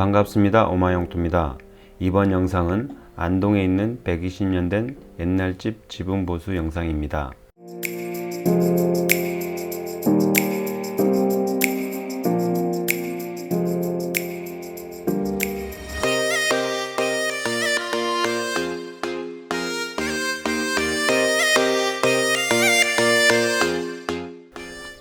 반갑습니다. 오마영투입니다. 이번 영상은 안동에 있는 120년 된 옛날 집 지붕 보수 영상입니다.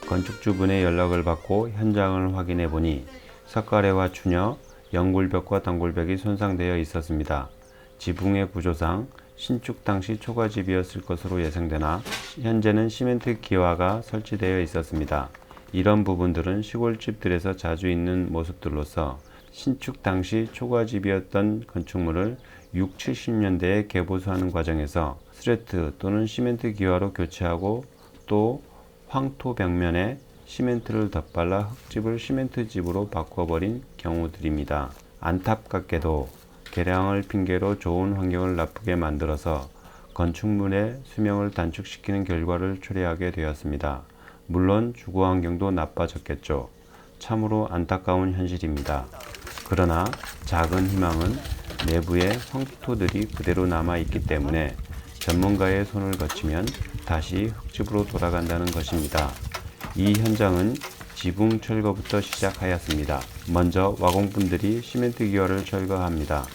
건축주분의 연락을 받고 현장을 확인해 보니 석가래와 추녀, 연굴벽과 단굴벽이 손상되어 있었습니다. 지붕의 구조상 신축 당시 초가집이었을 것으로 예상되나 현재는 시멘트 기와가 설치되어 있었습니다. 이런 부분들은 시골집들에서 자주 있는 모습들로서 신축 당시 초가집이었던 건축물을 6, 70년대에 개보수하는 과정에서 스레트 또는 시멘트 기와로 교체하고 또 황토 벽면에 시멘트를 덧발라 흙집을 시멘트집으로 바꿔버린 경우들입니다. 안타깝게도 개량을 핑계로 좋은 환경을 나쁘게 만들어서 건축물의 수명을 단축시키는 결과를 초래하게 되었습니다. 물론 주거 환경도 나빠졌겠죠. 참으로 안타까운 현실입니다. 그러나 작은 희망은 내부의 황토들이 그대로 남아 있기 때문에 전문가의 손을 거치면 다시 흙집으로 돌아간다는 것입니다. 이 현장은 지붕 철거부터 시작하였습니다. 먼저 와공분들이 시멘트 기와를 철거합니다.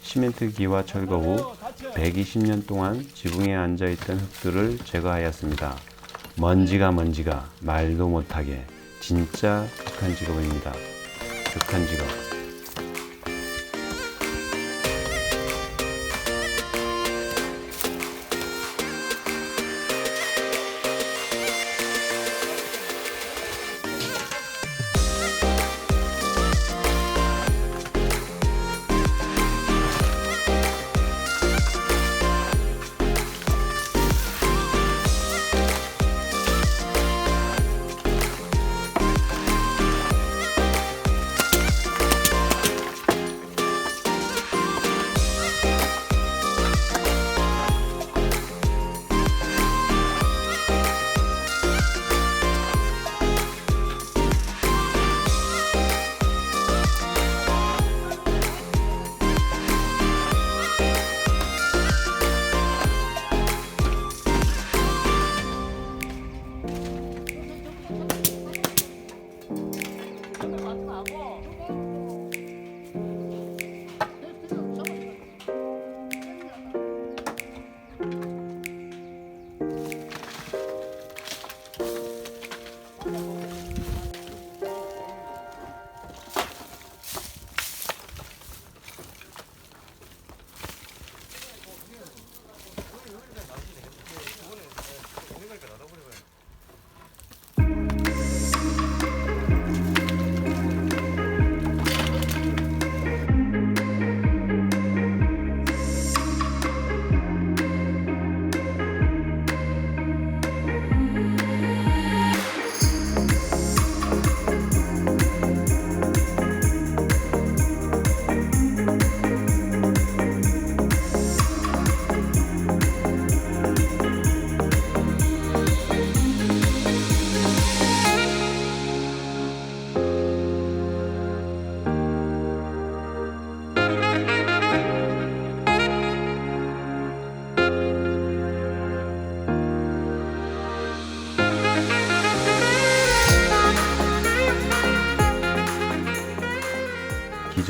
시멘트 기와 철거 후 120년 동안 지붕에 앉아있던 흙들을 제거하였습니다. 먼지가 먼지가 말도 못하게 진짜 극한 직업입니다. 극한 직업.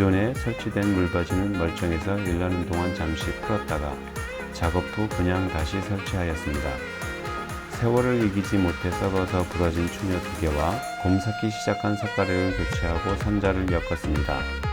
기존에 설치된 물받이는 멀쩡해서 일하는 동안 잠시 풀었다가 작업 후 그냥 다시 설치하였습니다. 세월을 이기지 못해 썩어서 부러진 추녀 두 개와 곰 삭기 시작한 석가래를 교체하고 선자를 엮었습니다.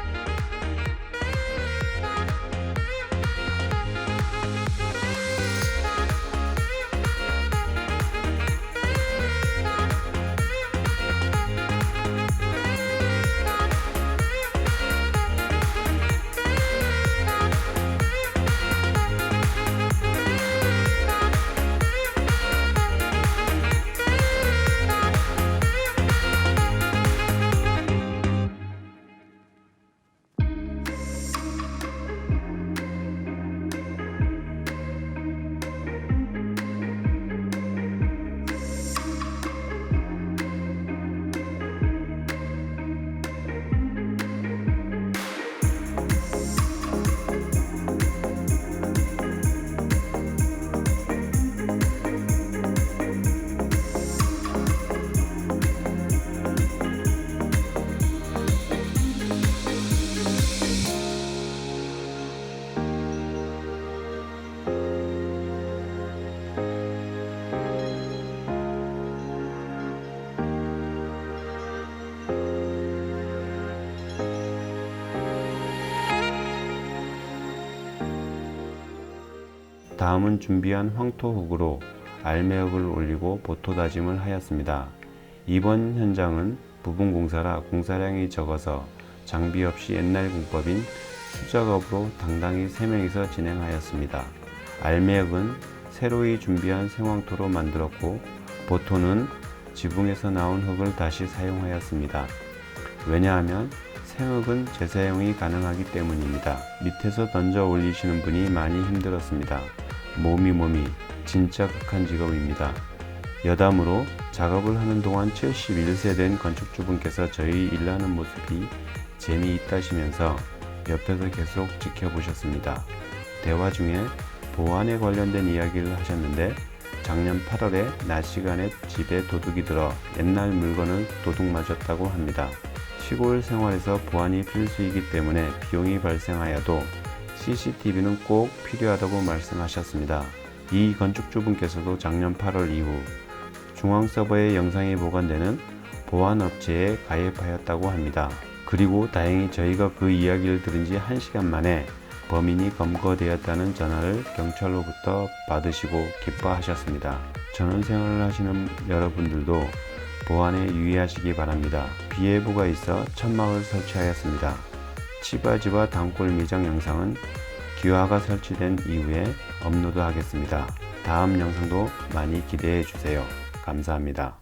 다음은 준비한 황토흙으로 알매흙을 올리고 보토 다짐을 하였습니다. 이번 현장은 부분 공사라 공사량이 적어서 장비 없이 옛날 공법인 수작업으로 당당히 3명이서 진행하였습니다. 알매흙은 새로이 준비한 생황토로 만들었고 보토는 지붕에서 나온 흙을 다시 사용하였습니다. 왜냐하면 생흙은 재사용이 가능하기 때문입니다. 밑에서 던져 올리시는 분이 많이 힘들었습니다. 몸이 몸이 진짜 극한 직업입니다. 여담으로 작업을 하는 동안 71세 된 건축주분께서 저희 일하는 모습이 재미있다시면서 옆에서 계속 지켜보셨습니다. 대화 중에 보안에 관련된 이야기를 하셨는데 작년 8월에 낮 시간에 집에 도둑이 들어 옛날 물건을 도둑 맞았다고 합니다. 시골 생활에서 보안이 필수이기 때문에 비용이 발생하여도 CCTV는 꼭 필요하다고 말씀하셨습니다. 이 건축주분께서도 작년 8월 이후 중앙 서버에 영상이 보관되는 보안 업체에 가입하였다고 합니다. 그리고 다행히 저희가 그 이야기를 들은 지 1시간 만에 범인이 검거되었다는 전화를 경찰로부터 받으시고 기뻐하셨습니다. 전원 생활을 하시는 여러분들도 보안에 유의하시기 바랍니다. 비 예보가 있어 천막을 설치하였습니다. 치바지와 단골 미장 영상은 기와가 설치된 이후에 업로드하겠습니다. 다음 영상도 많이 기대해 주세요. 감사합니다.